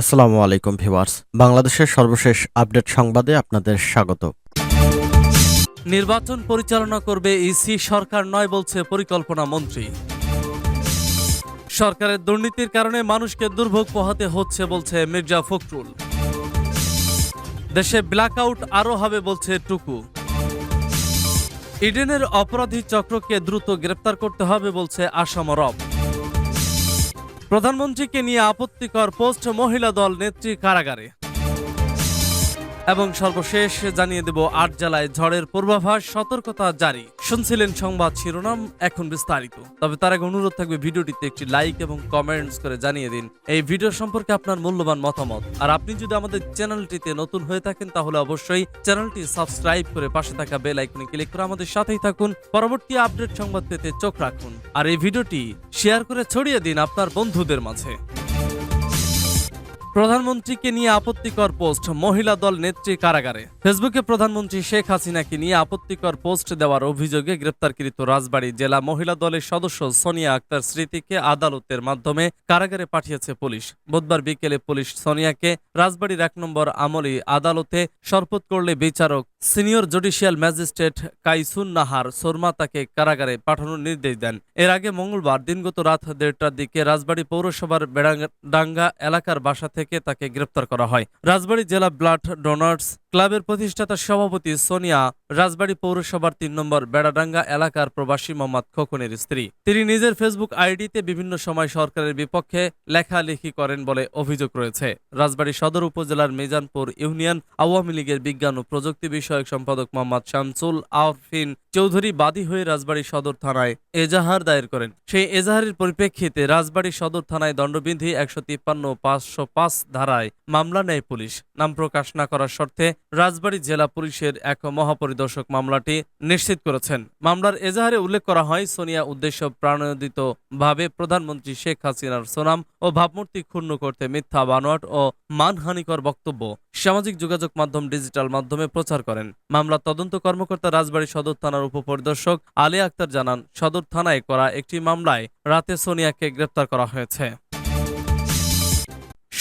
আসসালামু আলাইকুম ভিউয়ার্স। বাংলাদেশের সর্বশেষ আপডেট সংবাদে আপনাদের স্বাগত। নির্বাচন পরিচালনা করবে ইসি, সরকার নয় বলছে পরিকল্পনা মন্ত্রী। সরকারের দুর্নীতির কারণে মানুষকে দুর্ভোগ পোহাতে হচ্ছে বলছে মির্জা ফখরুল। দেশে ব্ল্যাকআউট আরও হবে বলছে টুকু। ইডেনের অপরাধী চক্রকে দ্রুত গ্রেপ্তার করতে হবে বলছে আসাম রব। প্রধানমন্ত্রীকে নিয়ে আপত্তিকর পোস্ট মহিলা দল নেত্রী কারাগারে। এবং সর্বশেষ জানিয়ে দেব আট জেলায় ঝড়ের পূর্বাভাস, সতর্কতা জারি। শুনছিলেন সংবাদ শিরোনাম, এখন বিস্তারিত। তবে তার আগে অনুরোধ থাকবে ভিডিওটিতে একটি লাইক এবং কমেন্টস করে জানিয়ে দিন। এই ভিডিও সম্পর্কে আপনার মূল্যবান মতামত। আর আপনি যদি আমাদের চ্যানেলটিতে নতুন হয়ে থাকেন, তাহলে অবশ্যই চ্যানেলটি সাবস্ক্রাইব করে পাশে থাকা বেল আইকনে ক্লিক করে আমাদের সাথেই থাকুন। পরবর্তী আপডেট সংবাদ পেতে চোখ রাখুন। আর এই ভিডিওটি শেয়ার করে ছড়িয়ে দিন আপনার বন্ধুদের মাঝে। প্রধানমন্ত্রীকে নিয়ে আপত্তিকর পোস্ট, মহিলা দল নেত্রী কারাগারে। ফেসবুকে প্রধানমন্ত্রী শেখ হাসিনাকে নিয়ে আপত্তিকর পোস্ট দেওয়ার অভিযোগে গ্রেপ্তারকৃত রাজবাড়ী জেলা মহিলা দলের সদস্য সোনিয়া আক্তার স্মৃতিকে আদালতের মাধ্যমে কারাগারে পাঠিয়েছে পুলিশ। বুধবার বিকেলে পুলিশ সোনিয়াকে রাজবাড়ির এক নম্বর আমলি আদালতে শরপত করলে বিচারক senior judicial magistrate Kaisun Nahar Sharma তাকে কারাগারে পাঠানোর নির্দেশ দেন। এর আগে মঙ্গলবার দিনগত রাত দেড়টার দিকে রাজবাড়ী পৌরসভার বেড়াডাঙ্গা এলাকার বাসা থেকে তাকে গ্রেপ্তার করা হয়। রাজবাড়ী জেলা ব্লাড ডোনার্স ক্লাবের প্রতিষ্ঠাতা সভাপতি সোনিয়া, রাজবাড়ী পৌরসভার তিন নম্বর বেড়াডাঙ্গা এলাকার প্রবাসী মোহাম্মদ খোকনের স্ত্রী। তিনি নিজের ফেসবুক আইডিতে বিভিন্ন সময় সরকারের বিপক্ষে লেখালেখি করেন বলে অভিযোগ রয়েছে। রাজবাড়ী সদর উপজেলার মিজানপুর ইউনিয়ন আওয়ামী লীগের বিজ্ঞান ও প্রযুক্তি বিষয়ক সম্পাদক মোহাম্মদ শামসুল আফিন চৌধুরী বাদী হয়ে রাজবাড়ী সদর থানায় এজাহার দায়ের করেন। সেই এজাহারের পরিপ্রেক্ষিতে রাজবাড়ী সদর থানায় দণ্ডবিধি একশো তিপ্পান্ন পাঁচশো পাঁচ ধারায় মামলা নেয় পুলিশ। নাম প্রকাশ না করার শর্তে রাজবাড়ী জেলা পুলিশের এক মহাপরিদর্শক মামলাটি নিশ্চিত করেছেন। মামলার এজাহারে উল্লেখ করা হয়, সোনিয়া উদ্দেশ্য প্রাণোদিত ভাবে প্রধানমন্ত্রী শেখ হাসিনার সোনাম ও ভাবমূর্তি ক্ষুণ্ণ করতে মিথ্যা বানোয়াট ও মানহানিকর বক্তব্য সামাজিক যোগাযোগ মাধ্যম ডিজিটাল মাধ্যমে প্রচার করেন। মামলার তদন্ত কর্মকর্তা রাজবাড়ী সদর থানার উপপরিদর্শক আলী আক্তার জানান, সদর থানায় করা একটি মামলায় রাতে সোনিয়াকে গ্রেপ্তার করা হয়েছে।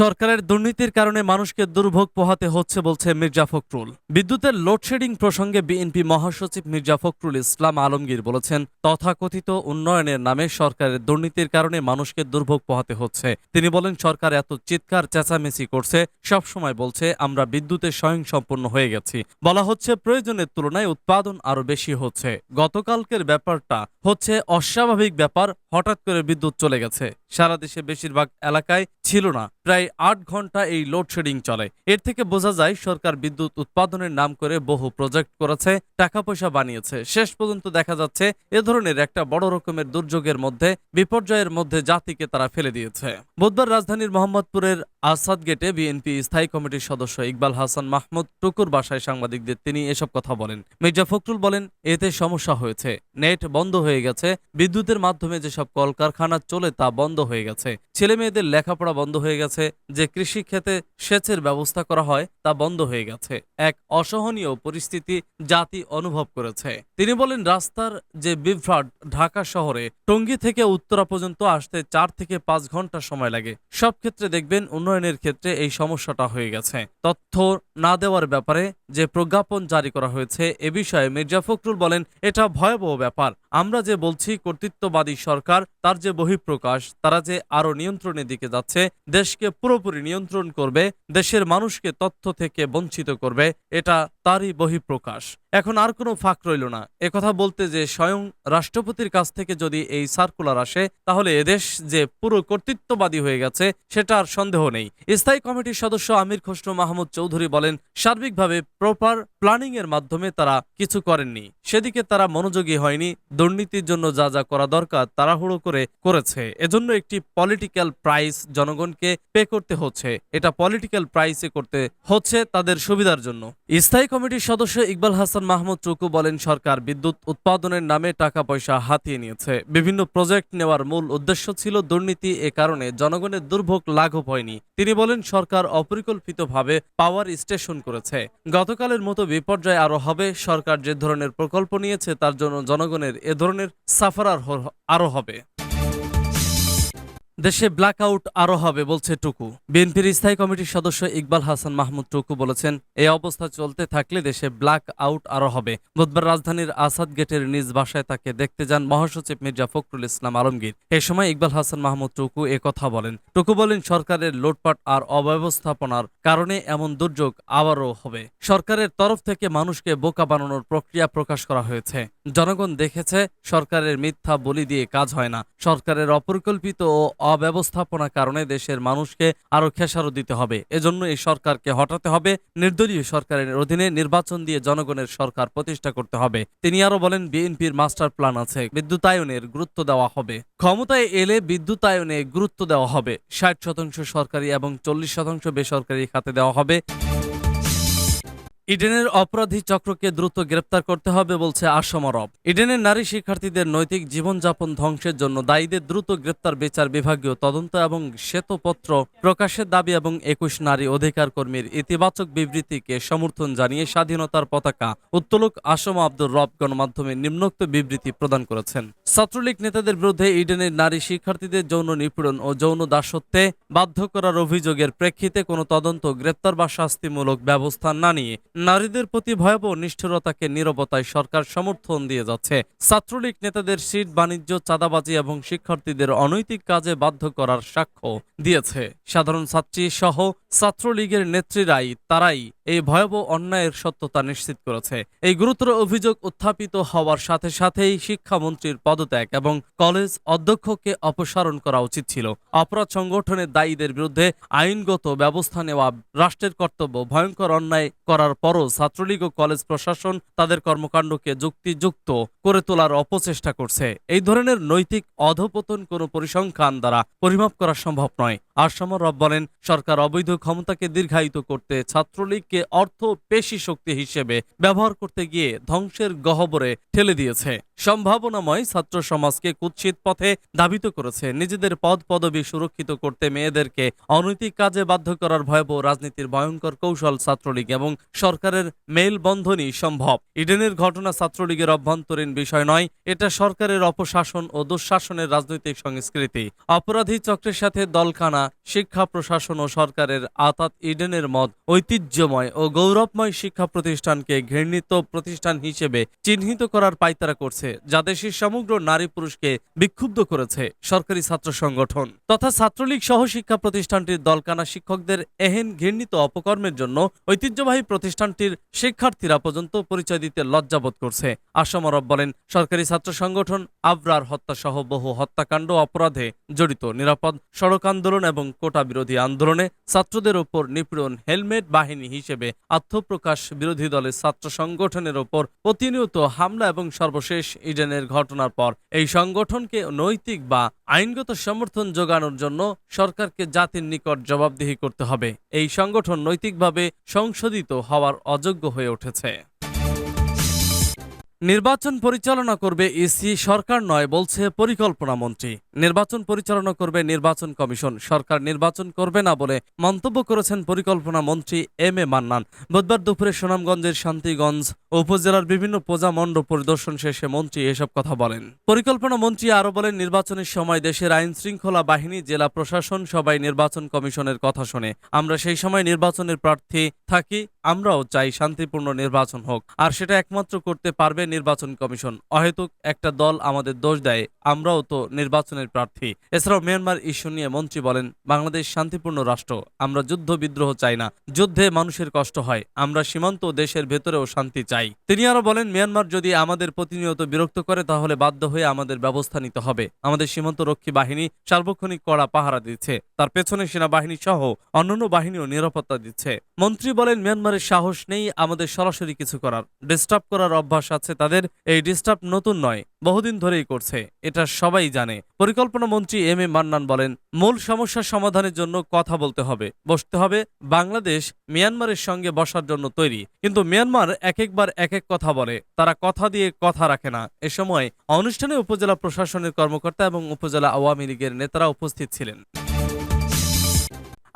সরকারের দুর্নীতির কারণে মানুষকে দুর্ভোগ পোহাতে হচ্ছে বলছে মির্জা ফখরুল। বিদ্যুতের লোডশেডিং প্রসঙ্গে বিএনপি মহাসচিব মির্জা ফখরুল ইসলাম আলমগীর বলেছেন, তথাকথিত উন্নয়নের নামে সরকারের দুর্নীতির কারণে মানুষকে দুর্ভোগ পোহাতে হচ্ছে। তিনি বলেন, সরকার এত চিৎকার চেঁচামেচি করছে সব সময় বলছে, আমরা বিদ্যুতের স্বয়ংসম্পূর্ণ হয়ে গেছি। বলা হচ্ছে, প্রয়োজনের তুলনায় উৎপাদন আরও বেশি হচ্ছে। গতকালকের ব্যাপারটা হচ্ছে অস্বাভাবিক ব্যাপার, হঠাৎ করে বিদ্যুৎ চলে গেছে। সারা দেশে বেশিরভাগ এলাকায় ছিল না। প্রায় আট ঘণ্টা এই লোডশেডিং চলে। এর থেকে বোঝা যায়, সরকার বিদ্যুৎ উৎপাদনের নাম করে বহু প্রজেক্ট করেছে টাকা পয়সা বানিয়েছে। শেষ পর্যন্ত দেখা যাচ্ছে, এ ধরনের একটা বড় রকমের দুর্যোগের মধ্যে, বিপর্যয়ের মধ্যে জাতিকে তারা ফেলে দিয়েছে। বুধবার রাজধানীর মোহাম্মদপুরের আসাদ গেটে বিএনপি স্থায়ী কমিটির সদস্য ইকবাল হাসান মাহমুদ টুকুর বাসায় সাংবাদিকদের তিনি এসব কথা বলেন। মির্জা ফখরুল বলেন, এতে সমস্যা হয়েছে। নেট বন্ধ হয়ে গেছে। বিদ্যুতের মাধ্যমে যেসব কলকারখানা চলে তা বন্ধ হয়ে গেছে। ছেলে মেয়েদের লেখাপড়া বন্ধ হয়ে গেছে। যে কৃষি ক্ষেতে সেচের ব্যবস্থা করা হয়, তা বন্ধ হয়ে গেছে। এক অসহনীয় পরিস্থিতি জাতি অনুভব করেছে। তিনি বলেন, রাস্তার যে বিভ্রাট ঢাকা শহরে, টঙ্গী থেকে উত্তরা পর্যন্ত আসতে চার থেকে পাঁচ ঘণ্টা সময় লাগে। সব ক্ষেত্রে দেখবেন উন্নয়নের ক্ষেত্রে এই সমস্যাটা হয়ে গেছে। তথ্য না দেওয়ার ব্যাপারে যে প্রজ্ঞাপন জারি করা হয়েছে, এ বিষয়ে মির্জা ফখরুল বলেন, এটা ভয়াবহ ব্যাপার। আমরা যে বলছি কর্তৃত্ববাদী সরকার, তার যে বহিঃপ্রকাশ, তারা যে আরও নিয়ন্ত্রণের দিকে যাচ্ছে, দেশকে পুরোপুরি নিয়ন্ত্রণ করবে, দেশের মানুষকে তথ্য থেকে বঞ্চিত করবে, এটা তারই বহিঃপ্রকাশ। এখন আর কোনো ফাঁক রইল না। একথা বলতে যে স্বয়ং রাষ্ট্রপতির কাছ থেকে যদি এই সার্কুলার আসে, তাহলে এদেশ যে পুরো কর্তৃত্ববাদী হয়ে গেছে, সেটা আর সন্দেহ নেই। স্থায়ী কমিটির সদস্য আমির খসরু মাহমুদ চৌধুরী বলেন, সার্বিকভাবে প্রপার প্ল্যানিং এর মাধ্যমে তারা কিছু করেননি। সেদিকে তারা মনোযোগী হয়নি দুর্নীতির জন্য যা যা করা দরকার তাড়াহুড়ো করে করেছে। এজন্য একটি পলিটিক্যাল প্রাইস জনগণকে পে করতে হচ্ছে। এটা পলিটিক্যাল প্রাইসে করতে হচ্ছে তাদের সুবিধার জন্য। স্থায়ী কমিটির সদস্য ইকবাল হাসান মাহমুদ টুকু বলেন, সরকার বিদ্যুৎ উৎপাদনের নামে টাকা পয়সা হাতিয়ে নিয়েছে। বিভিন্ন প্রজেক্ট নেওয়ার মূল উদ্দেশ্য ছিল দুর্নীতি এ কারণে জনগণের দুর্ভোগ লাঘব হয়নি। তিনি বলেন, সরকার অপরিকল্পিতভাবে পাওয়ার স্টেশন করেছে। গতকালের মতো বিপর্যয় আরও হবে। সরকার যে ধরনের প্রকল্প নিয়েছে তার জন্য জনগণের এ ধরনের সাফার আরও হবে। দেশে ব্ল্যাক আউট আরও হবে বলছে টুকু। বিএনপির স্থায়ী কমিটির সদস্য ইকবাল হাসান মাহমুদ টুকু বলেছেন এই অবস্থা চলতে থাকলে দেশে ব্ল্যাক আউট আরও হবে। বুধবার রাজধানীর আসাদ গেটের নিজ বাসায় তাকে দেখতে যান মহাসচিব মির্জা ফখরুল ইসলাম আলমগীর। এ সময় ইকবাল হাসান মাহমুদ টুকু কথা বলেন। টুকু বলেন, সরকারের লুটপাট আর অব্যবস্থাপনার কারণে এমন দুর্যোগ আবারও হবে। সরকারের তরফ থেকে মানুষকে বোকা বানানোর প্রক্রিয়া প্রকাশ করা হয়েছে। জনগণ দেখেছে, সরকারের মিথ্যা বলি দিয়ে কাজ হয় না। সরকারের অপরিকল্পিত ও অব্যবস্থাপনা কারণে দেশের মানুষকে আরও খেসারো দিতে হবে। এজন্য এই সরকারকে হটাতে হবে। নির্দলীয় সরকারের অধীনে নির্বাচন দিয়ে জনগণের সরকার প্রতিষ্ঠা করতে হবে। তিনি আরও বলেন, বিএনপির মাস্টার প্ল্যান আছে, বিদ্যুতায়নের গুরুত্ব দেওয়া হবে। ক্ষমতায় এলে বিদ্যুতায়নে গুরুত্ব দেওয়া হবে। ষাট শতাংশ সরকারি এবং চল্লিশ শতাংশ বেসরকারি খাতে দেওয়া হবে। ইডেনের অপরাধী চক্রকে দ্রুত গ্রেপ্তার করতে হবে বলছে আসমরব ইডেনের নারী শিক্ষার্থীদের নৈতিক জীবনযাপন ধ্বংসের জন্য দায়ীদের দ্রুত গ্রেপ্তার বিচার বিভাগীয় তদন্ত এবং শ্বেতপত্র প্রকাশের দাবি এবং একুশ নারী অধিকার কর্মীর ইতিবাচক বিবৃতিকে সমর্থন জানিয়ে স্বাধীনতার পতাকা উত্তোলক আসম আব্দুর রব গণমাধ্যমে নিম্নোক্ত বিবৃতি প্রদান করেছেন। ছাত্রলীগ নেতাদের বিরুদ্ধে ইডেনের নারী শিক্ষার্থীদের যৌন নিপীড়ন ও যৌন দাসত্বে বাধ্য করার অভিযোগের প্রেক্ষিতে কোনো তদন্ত, গ্রেপ্তার বা শাস্তিমূলক ব্যবস্থা না নিয়ে নারীদের প্রতি ভয়াবহ নিষ্ঠুরতাকে, নিরবতায় সরকার সমর্থন দিয়ে যাচ্ছে। ছাত্রলীগ নেতাদের সিট, বাণিজ্য, চাঁদাবাজি এবং শিক্ষার্থীদের অনৈতিক কাজে বাধ্য করার সাক্ষ্য দিয়েছে। সাধারণ ছাত্রী সহ ছাত্রলীগের নেত্রীরাই তারাই এই ভয়াবহ অন্যায়ের সত্যতা নিশ্চিত করেছে। এই গুরুতর অভিযোগ উত্থাপিত হওয়ার সাথে সাথেই শিক্ষামন্ত্রীর পদত্যাগ এবং কলেজ অধ্যক্ষকে অপসারণ করা উচিত ছিল। অপরাধ সংগঠনের দায়ীদের বিরুদ্ধে আইনগত ব্যবস্থা নেওয়া রাষ্ট্রের কর্তব্য, ভয়ঙ্কর অন্যায় করার পরও ছাত্রলীগ ও কলেজ প্রশাসন তাদের কর্মকাণ্ডকে যুক্তিযুক্ত করে তোলার অপচেষ্টা করছে। এই ধরনের নৈতিক অধপতন কোনো পরিসংখ্যান দ্বারা পরিমাপ করা সম্ভব নয়। আসাম রব বলেন, সরকার অবৈধ ক্ষমতাকে দীর্ঘায়িত করতে ছাত্রলীগকে অর্থ পেশি শক্তি হিসেবে ব্যবহার করতে গিয়ে ধ্বংসের গহবরে ঠেলে দিয়েছে। সম্ভাবনাময় ছাত্র সমাজকে কুৎসিত পথে ধাবিত করেছে। নিজেদের পদ পদবি সুরক্ষিত করতে মেয়েদেরকে অনৈতিক কাজে বাধ্য করার ভয়াবহ রাজনীতির ভয়ঙ্কর কৌশল ছাত্রলীগ এবং সরকারের মেল বন্ধনই সম্ভব। ইডেনের ঘটনা ছাত্রলীগের অভ্যন্তরীণ বিষয় নয়, এটা সরকারের অপশাসন ও দুঃশাসনের রাজনৈতিক সংস্কৃতি। অপরাধী চক্রের সাথে দলখানা, শিক্ষা প্রশাসন ও সরকারের আতাত ইডেনের মত ঐতিহ্যময় ও গৌরবময় শিক্ষা প্রতিষ্ঠানকে ঘৃণিত প্রতিষ্ঠান হিসেবে চিহ্নিত করার পাইতারা করছে, যা দেশের সমগ্র নারী পুরুষকে বিক্ষুব্ধ করেছে সরকারি ছাত্র সংগঠন। তথা ছাত্রলীগ সহ শিক্ষা প্রতিষ্ঠানটির দলকানা শিক্ষকদের এহেন ঘৃণিত অপকর্মের জন্য ঐতিহ্যবাহী প্রতিষ্ঠানটির শিক্ষার্থীরা পর্যন্ত পরিচয় দিতে লজ্জাবোধ করছে। আসমরব বলেন, সরকারি ছাত্র সংগঠন আবরার হত্যা সহ বহু হত্যাকাণ্ড অপরাধে জড়িত। নিরাপদ সড়ক আন্দোলন এবং কোটা বিরোধী আন্দোলনে ছাত্রদের ওপর নিপীড়ন হেলমেট বাহিনী হিসেবে আত্মপ্রকাশ বিরোধী দলের ছাত্র সংগঠনের ওপর প্রতিনিয়ত হামলা এবং সর্বশেষ ইডেনের ঘটনার পর এই সংগঠনকে নৈতিক বা আইনগত সমর্থন যোগানোর জন্য সরকারকে জাতির নিকট জবাবদিহি করতে হবে। এই সংগঠন নৈতিকভাবে সংশোধিত হওয়ার অযোগ্য হয়ে উঠেছে। নির্বাচন পরিচালনা করবে ইসি সরকার নয়, বলছে পরিকল্পনা মন্ত্রী। নির্বাচন পরিচালনা করবে নির্বাচন কমিশন। সরকার নির্বাচন করবে না বলে মন্তব্য করেছেন পরিকল্পনা মন্ত্রী এম এ মান্নান। বুধবার দুপুরে সুনামগঞ্জের শান্তিগঞ্জ উপজেলার বিভিন্ন প্রজা মণ্ডপ পরিদর্শন শেষে মন্ত্রী এসব কথা বলেন। পরিকল্পনা মন্ত্রী আরও বলেন, নির্বাচনের সময় দেশের আইন শৃঙ্খলা বাহিনী, জেলা প্রশাসন সবাই নির্বাচন কমিশনের কথা শুনে। আমরা সেই সময় নির্বাচনের প্রার্থী থাকি, আমরাও চাই শান্তিপূর্ণ নির্বাচন হোক। আর সেটা একমাত্র করতে পারবে নির্বাচন কমিশন। অহেতুক একটা দল আমাদের দোষ দেয়, আমরাও তো নির্বাচনের প্রার্থী। এছাড়াও মিয়ানমার ইস্যু নিয়ে মন্ত্রী বলেন, বাংলাদেশ শান্তিপূর্ণ রাষ্ট্র, আমরা যুদ্ধ বিদ্রোহ চাই না। যুদ্ধে মানুষের কষ্ট হয়, আমরা সীমান্ত দেশের ভেতরেও শান্তি চাই। তিনি আরও বলেন, মিয়ানমার যদি আমাদের প্রতিনিয়ত বিরক্ত করে, তাহলে বাধ্য হয়ে আমাদের ব্যবস্থা নিতে হবে। আমাদের সীমান্ত রক্ষী বাহিনী সার্বক্ষণিক কড়া পাহারা দিচ্ছে, তার পেছনে সেনাবাহিনী সহ অন্যান্য বাহিনীও নিরাপত্তা দিচ্ছে। মন্ত্রী বলেন, মিয়ানমারের সাহস নেই আমাদের সরাসরি কিছু করার। ডিস্টার্ব করার অভ্যাস আছে তাদের এই ডিস্টার্ব নতুন নয়, বহুদিন ধরেই করছে, এটা সবাই জানে। পরিকল্পনা মন্ত্রী এম এ মান্নান বলেন, মূল সমস্যার সমাধানের জন্য কথা বলতে হবে, বসতে হবে, বাংলাদেশ মিয়ানমারের সঙ্গে বসার জন্য তৈরি। কিন্তু মিয়ানমার এক একবার এক এক কথা বলে, তারা কথা দিয়ে কথা রাখে না। এ সময় অনুষ্ঠানে উপজেলা প্রশাসনের কর্মকর্তা এবং উপজেলা আওয়ামী লীগের নেতারা উপস্থিত ছিলেন।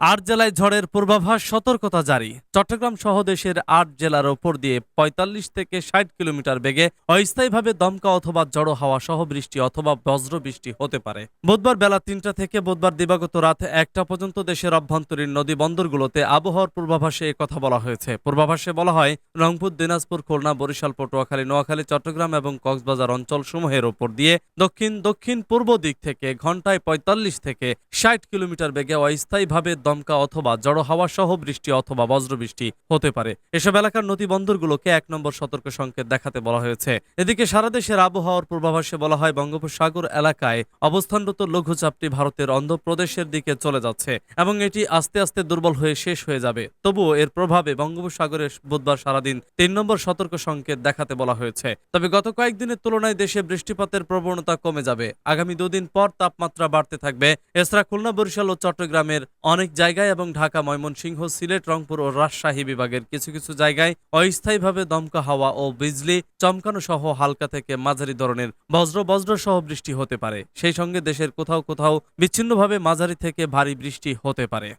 আট জেলায় ঝড়ের পূর্বাভাস সতর্কতা জারি। চট্টগ্রাম সহ দেশের আট জেলার ওপর দিয়ে পঁয়তাল্লিশ থেকে ষাট কিলোমিটার বেগে অস্থায়ীভাবে দমকা অথবা জড়ো হাওয়া সহ বৃষ্টি অথবা বজ্র বৃষ্টি হতে পারে। বুধবার বেলা তিনটা থেকে বুধবার দিবাগত রাত একটা পর্যন্ত দেশের অভ্যন্তরীণ নদী বন্দরগুলোতে আবহাওয়ার পূর্বাভাসে কথা বলা হয়েছে। পূর্বাভাসে বলা হয়, রংপুর, দিনাজপুর, খুলনা, বরিশাল, পটুয়াখালী, নোয়াখালী, চট্টগ্রাম এবং কক্সবাজার অঞ্চলসমূহের ওপর দিয়ে দক্ষিণ দক্ষিণ পূর্ব দিক থেকে ঘন্টায় পঁয়তাল্লিশ থেকে ষাট কিলোমিটার বেগে অস্থায়ীভাবে দমকা অথবা জড়ো হাওয়া সহ বৃষ্টি অথবা বজ্রবৃষ্টি হতে পারে। এসব এলাকার নদী বন্দরগুলোকে এক নম্বর সতর্ক সংকেত দেখাতে বলা হয়েছে। এদিকে সারা দেশের আবহাওয়ার পূর্বাভাসে বলা হয়, বঙ্গোপসাগর এলাকায় অবস্থানরত লঘুচাপটি ভারতের অন্ধ্রপ্রদেশের দিকে চলে যাচ্ছে এবং এটি আস্তে আস্তে দুর্বল হয়ে শেষ হয়ে যাবে। তবুও এর প্রভাবে বঙ্গোপসাগরে বুধবার সারাদিন তিন নম্বর সতর্ক সংকেত দেখাতে বলা হয়েছে। তবে গত কয়েকদিনের তুলনায় দেশে বৃষ্টিপাতের প্রবণতা কমে যাবে। আগামী দুদিন পর তাপমাত্রা বাড়তে থাকবে। এছাড়া খুলনা, বরিশাল ও চট্টগ্রামের অনেক জায়গায় এবং ঢাকা ময়মনসিংহ, সিলেট, রংপুর ও রাজশাহী বিভাগের কিছু কিছু জায়গায় অস্থায়ীভাবে দমকা হাওয়া ও বিজলি চমকানো সহ হালকা থেকে মাঝারি ধরনের বজ্র বজ্র সহ বৃষ্টি হতে পারে। সেই সঙ্গে দেশের কোথাও কোথাও বিচ্ছিন্নভাবে মাঝারি থেকে ভারী বৃষ্টি হতে পারে।